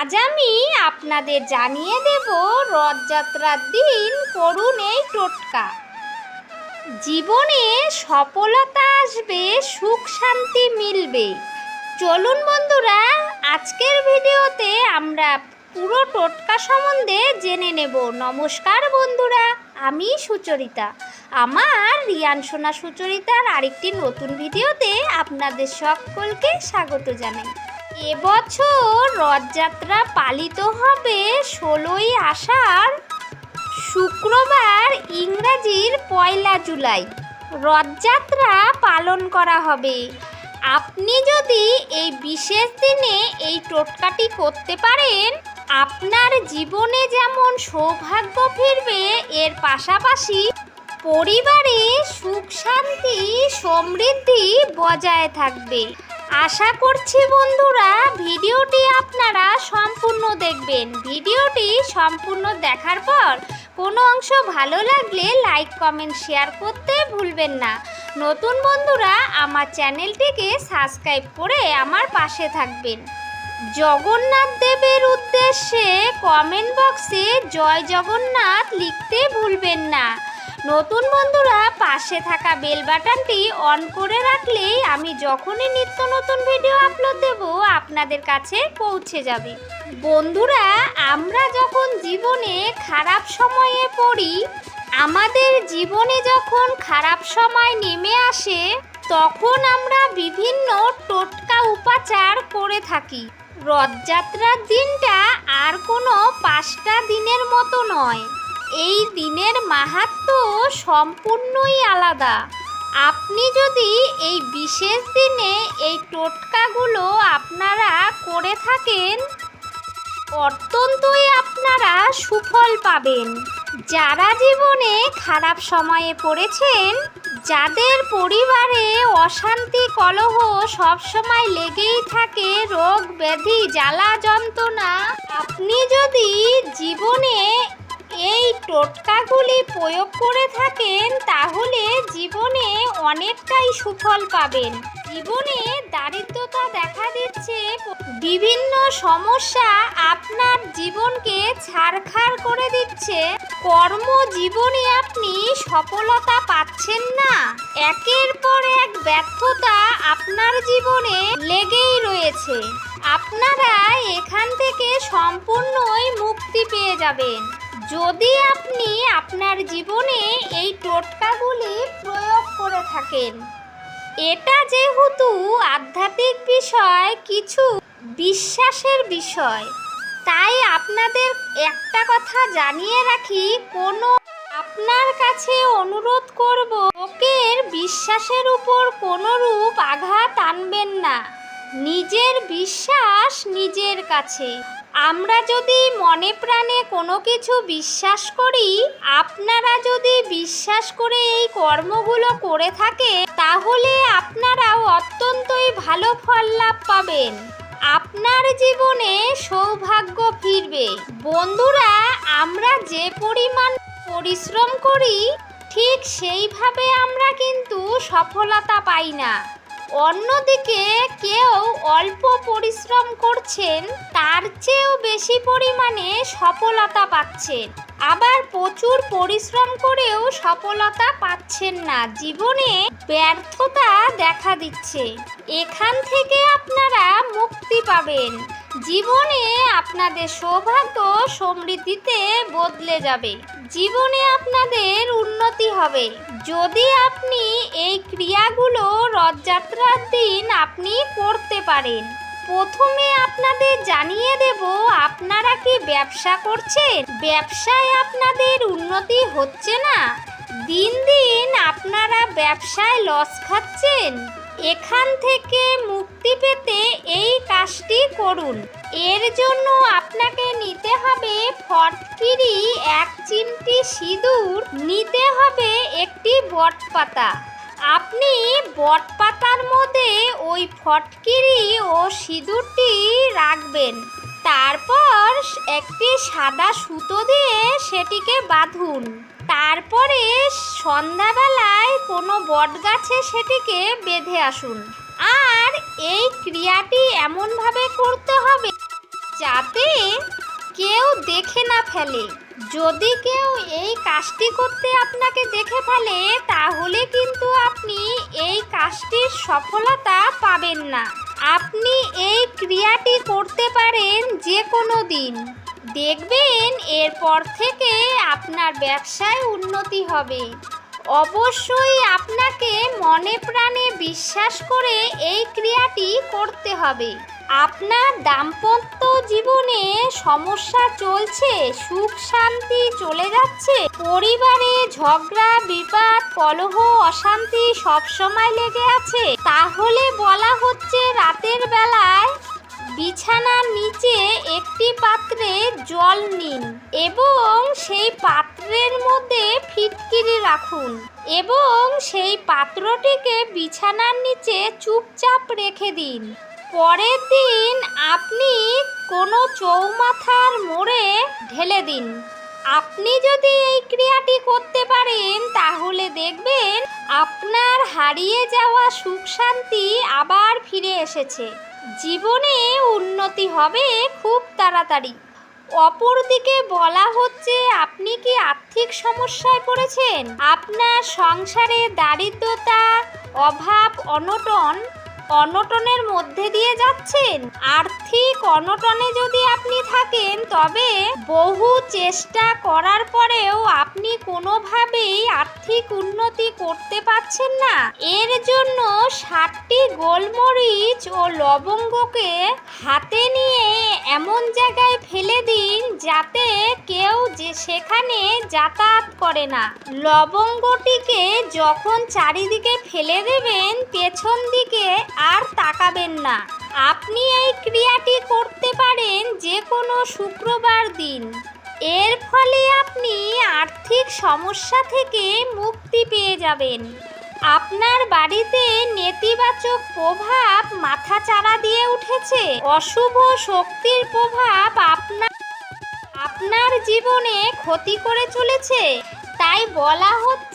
আজ আমি আপনাদের জানিয়ে দেব রথযাত্রার দিন করুন এই টোটকা। জীবনে সফলতা আসবে, সুখ শান্তি মিলবে। চলুন বন্ধুরা, আজকের ভিডিওতে আমরা পুরো টোটকা সম্বন্ধে জেনে নেব। নমস্কার বন্ধুরা, আমি সুচরিতা। আমার রিয়ান সোনা সুচরিতার আরেকটি নতুন ভিডিওতে আপনাদের সকলকে স্বাগত জানাই। এবছর রথযাত্রা পালিত হবে ষোলোই আষাঢ়, শুক্রবার ইংরাজির পয়লা জুলাই। রথযাত্রা পালন করা হবে। আপনি যদি এই বিশেষ দিনে এই টোটকাটি করতে পারেন, আপনার জীবনে যেমন সৌভাগ্য ফিরবে, এর পাশাপাশি পরিবারে সুখ শান্তি, সমৃদ্ধি বজায় থাকবে। আশা করছি বন্ধুরা ভিডিওটি আপনারা সম্পূর্ণ দেখবেন। ভিডিওটি সম্পূর্ণ দেখার পর কোনো অংশ ভালো লাগলে লাইক, কমেন্ট, শেয়ার করতে ভুলবেন না। নতুন বন্ধুরা আমার চ্যানেলটিকে সাবস্ক্রাইব করে আমার পাশে থাকবেন। জগন্নাথ দেবের উদ্দেশ্যে কমেন্ট বক্সে জয় জগন্নাথ লিখতে ভুলবেন না। নতুন বন্ধুরা, পাশে থাকা বেল বাটনটি অন করে রাখলেই আমি যখনই নিত্য নতুন ভিডিও আপলোড দেব, আপনাদের কাছে পৌঁছে যাবে। বন্ধুরা, আমরা যখন জীবনে খারাপ সময়ে পড়ি, আমাদের জীবনে যখন খারাপ সময় নেমে আসে, তখন আমরা বিভিন্ন টোটকা উপাচার করে থাকি। রথযাত্রার দিনটা আর কোনো পাঁচটা দিনের মতো নয়। এই দিনের মাহাত্ম সম্পূর্ণই আলাদা। আপনি যদি এই বিশেষ দিনে এই টোটকাগুলো আপনারা করে থাকেন, অত্যন্তই আপনারা সুফল পাবেন। যারা জীবনে খারাপ সময়ে পড়েছেন, যাদের পরিবারে অশান্তি, কলহ সবসময় লেগেই থাকে, রোগ, ব্যাধি, জ্বালা, যন্ত্রণা, আপনি যদি জীবনে এই টোটকাগুলি প্রয়োগ করে থাকেন, তাহলে জীবনে অনেকটাই সুফল পাবেন। জীবনে দারিদ্রতা দেখা দিচ্ছে। বিভিন্ন সমস্যা আপনার জীবনকে ছাড়খাড় করে দিচ্ছে। কর্মজীবনে আপনি সফলতা পাচ্ছেন না। একের পর এক ব্যর্থতা আপনার জীবনে লেগেই রয়েছে। আপনারা এখান থেকে সম্পূর্ণই মুক্তি পেয়ে যাবেন। যদি আপনি আপনার জীবনে এই টোটকাগুলি প্রয়োগ করে থাকেন, এটা যেহেতু আধ্যাত্মিক বিষয়, কিছু বিশ্বাসের বিষয়, তাই আপনাদের একটা কথা জানিয়ে রাখি, কোনো আপনার কাছে অনুরোধ করব, লোকের বিশ্বাসের উপর কোনো রূপ আঘাত আনবেন না। নিজের বিশ্বাস নিজের কাছে। আমরা যদি মনে প্রাণে কোনো কিছু বিশ্বাস করি, আপনারা যদি বিশ্বাস করে এই কর্মগুলো করে থাকে তাহলে আপনারাও অত্যন্তই ভালো ফল লাভ পাবেন। আপনার জীবনে সৌভাগ্য ফিরবে। বন্ধুরা, আমরা যে পরিমাণ পরিশ্রম করি, ঠিক সেইভাবে আমরা কিন্তু সফলতা পাই না। অন্যদিকে কেউ অল্প পরিশ্রম করছেন তার চেয়েও বেশি পরিমাণে সফলতা পাচ্ছেন। আবার প্রচুর পরিশ্রম করেও সফলতা পাচ্ছেন না। জীবনে ব্যর্থতা দেখা দিচ্ছে। এখান থেকে আপনারা মুক্তি পাবেন। জীবনে আপনাদের সৌভাগ্য সমৃদ্ধিতে বদলে যাবে। জীবনে আপনাদের উন্নতি হবে। যদি আপনি এই ক্রিয়াগুলো রথযাত্রার দিন আপনি করতে পারেন। প্রথমে আপনাদের জানিয়ে দেব, আপনারা কি ব্যবসা করছেন? ব্যবসায় আপনাদের উন্নতি হচ্ছে না? দিন দিন আপনারা ব্যবসায় লস খাচ্ছেন। এখান থেকে মুক্তি পেতে এই কাজটি করুন। এর জন্য আপনাকে নিতে হবে ফটকিরি এক চিমটি সিঁদুর। নিতে হবে একটি বটপাতা। আপনি বটপাতার মধ্যে ফটকিরি ও সিঁদুরটি রাখবেন। তারপর একটি সাদা সুতো দিয়ে সেটিকে বাঁধুন। তারপরে সন্ধ্যাবেলায় কোনো বটগাছে সেটিকে বেঁধে আসুন। আর এই ক্রিয়াটি এমনভাবে করতে হবে যাতে কেউ দেখে না ফেলে। যদি কেউ এই কাজটি করতে আপনাকে দেখে ফেলে, তাহলে কিন্তু আপনি এই কাজটির সফলতা পাবেন না। আপনি এই ক্রিয়াটি করতে পারেন যে কোনো দিন। দেখবেন এরপর থেকে আপনার ব্যবসায় উন্নতি হবে। অবশ্যই আপনাকে মনে প্রাণে বিশ্বাস করে এই ক্রিয়াটি করতে হবে। আপনার দাম্পত্য জীবনে সমস্যা চলছে, সুখ শান্তি চলে যাচ্ছে, পরিবারে ঝগড়া, বিবাদ, কলহ, অশান্তি সবসময় লেগে আছে। তাহলে বলা হচ্ছে রাতের বেলায় বিছানার নিচে একটি পাত্রে জল নিন এবং সেই পাত্রের মধ্যে ফিটকিরি রাখুন এবং সেই পাত্রটিকে বিছানার নিচে চুপচাপ রেখে দিন। পরের দিন আপনি কোনো চৌমাথার মোড়ে ঢেলে দিন। আপনি যদি এই ক্রিয়াটি করতে পারেন, তাহলে দেখবেন আপনার হারিয়ে যাওয়া সুখ শান্তি আবার ফিরে এসেছে। জীবনে উন্নতি হবে খুব তাড়াতাড়ি। অপরদিকে বলা হচ্ছে, আপনি কি আর্থিক সমস্যায় পড়েছেন? আপনার সংসারে দারিদ্রতা, অভাব, অনটন অনটনের মধ্যে দিয়ে যাচ্ছেন? আর্থিক অনটনে যদি আপনি থাকেন, তবে বহু চেষ্টা করার পরেও আপনি কোনোভাবেই আর্থিক উন্নতি করতে পারছেন না। এর জন্য ষাটটি গোলমরিচ ও লবঙ্গকে হাতে নিয়ে এমন জায়গায় ফেলে দিন যাতে কেউ যে সেখানে যাতায়াত করে না। লবঙ্গটিকে যখন চারিদিকে ফেলে দেবেন, পেছন দিকে আর তাকাবেন না। আপনি এই ক্রিয়াটি করতে পারেন যে কোনো শুক্রবার দিন। এর ফলে আপনি আর্থিক সমস্যা থেকে মুক্তি পেয়ে যাবেন। আপনার বাড়িতে নেতিবাচক প্রভাব মাথা চাড়া দিয়ে উঠেছে। অশুভ শক্তির প্রভাব আপনার আপনার জীবনে ক্ষতি করে চলেছে। তাই বলা হচ্ছে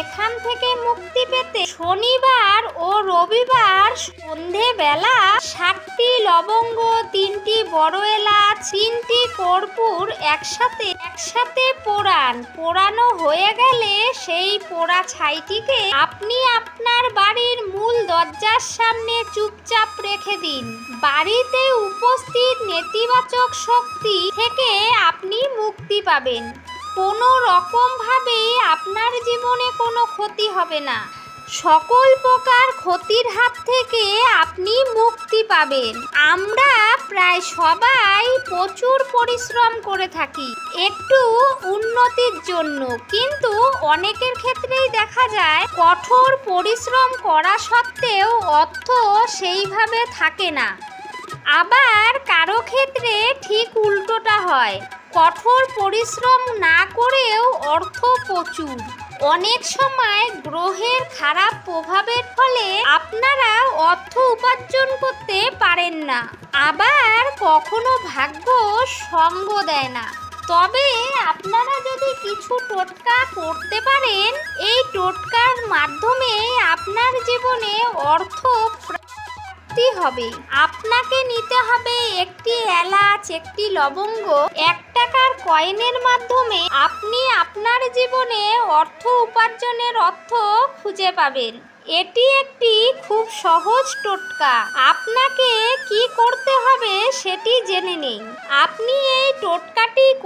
এখান থেকে মুক্তি পেতে শনিবার ও রবিবার সন্ধেবেলা সাতটি লবঙ্গ, তিনটি বড় এলাচ, তিনটি কর্পূর একসাথে একসাথে পোড়ান। পোড়ানো হয়ে গেলে সেই পোড়া ছাইটিকে আপনি আপনার বাড়ির মূল দরজার সামনে চুপচাপ রেখে দিন। বাড়িতে উপস্থিত নেতিবাচক শক্তি থেকে আপনি মুক্তি পাবেন। কোনো রকমভাবেই আপনার জীবনে কোনো ক্ষতি হবে না। সকল প্রকার ক্ষতির হাত থেকে আপনি মুক্তি পাবেন। আমরা প্রায় সবাই প্রচুর পরিশ্রম করে থাকি, একটু উন্নতির জন্য। কিন্তু অনেকের ক্ষেত্রেই দেখা যায়, কঠোর পরিশ্রম করা সত্ত্বেও অর্থ সেইভাবে থাকে না। আবার কারও ক্ষেত্রে ঠিক উল্টোটা হয়। কঠোর পরিশ্রম না করেও অর্থ প্রচুর। অনেক সময় গ্রহের খারাপ প্রভাবের ফলে আপনারা অর্থ উপার্জন করতে পারেন না, আবার কখনো ভাগ্য সঙ্গ দেয় না। তবে আপনারা যদি কিছু টোটকা করতে পারেন, এই টোটকার মাধ্যমে আপনার জীবনে অর্থ প্রাপ্তি হবে। আপনাকে নিতে হবে একটি এলাচ, একটি লবঙ্গ, এক টাকার কয়েনের মাধ্যমে আপনি আপনার জীবনে অর্থ উপার্জনের অর্থ খুঁজে পাবেন। এটি একটি খুব সহজ টোটকা। আপনাকে কি করতে হবে সেটি জেনে নেই আপনি এই টোটকাটি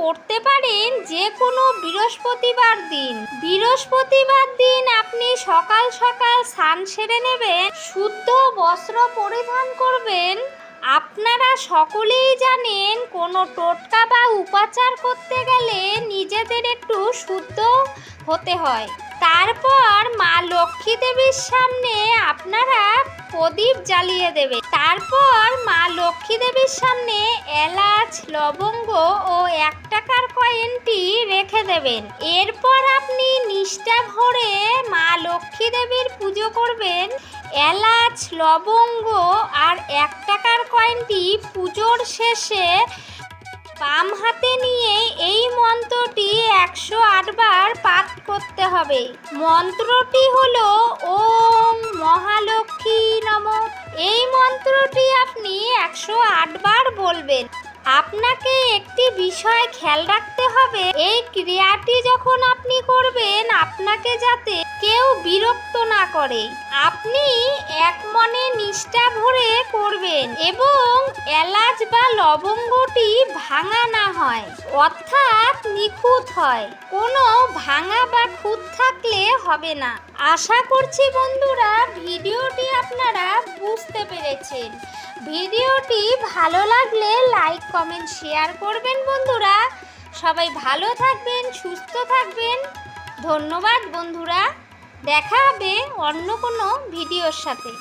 করতে পারেন যে কোনো বৃহস্পতিবার দিন। বৃহস্পতিবার দিন আপনি সকাল সকাল স্নান সেরে নেবেন, শুদ্ধ বস্ত্র পরিধান করবেন। আপনারা সকলেই জানেন কোনো টোটকা বা উপাচার করতে গেলে নিজেদের একটু শুদ্ধ হতে হয়। তারপর মা লক্ষ্মী দেবীর সামনে আপনারা প্রদীপ জ্বালিয়ে দেবে তারপর মা লক্ষ্মী দেবীর সামনে এলাচ, লবঙ্গ ও এক টাকার কয়েনটি রেখে দেবেন। এরপর আপনি নিষ্ঠা ভরে মা লক্ষ্মী দেবীর পুজো করবেন। এলাচ, লবঙ্গ আর এক টাকার কয়েনটি পুজোর শেষে বাম হাতে নিয়ে এই মন্ত্রটি একশো আটবার পাঠ করতে হবে। মন্ত্রটি হলো, ওম মহালক্ষ্মী নম এই মন্ত্রটি আপনি একশো আটবার বলবেন। আপনাকে একটি বিষয় খেয়াল রাখতে হবে। এই ক্রিয়াটি যখন আপনি করবেন, আপনাকে যাতে কেউ বিরক্ত না করে। আপনি এক মনে নিষ্ঠা ভরে করবেন এবং এলাচ বা লবঙ্গটি ভাঙা না হয়, অর্থাৎ নিখুঁত হয়। কোনো ভাঙা বা খুঁত থাকলে হবে না। আশা করছি বন্ধুরা ভিডিওটি আপনারা বুঝতে পেরেছেন। ভিডিওটি ভালো লাগলে লাইক, কমেন্ট, শেয়ার করবেন বন্ধুরা। সবাই ভালো থাকবেন, সুস্থ থাকবেন। ধন্যবাদ বন্ধুরা। দেখা হবে অন্য কোনো ভিডিওর সাথে।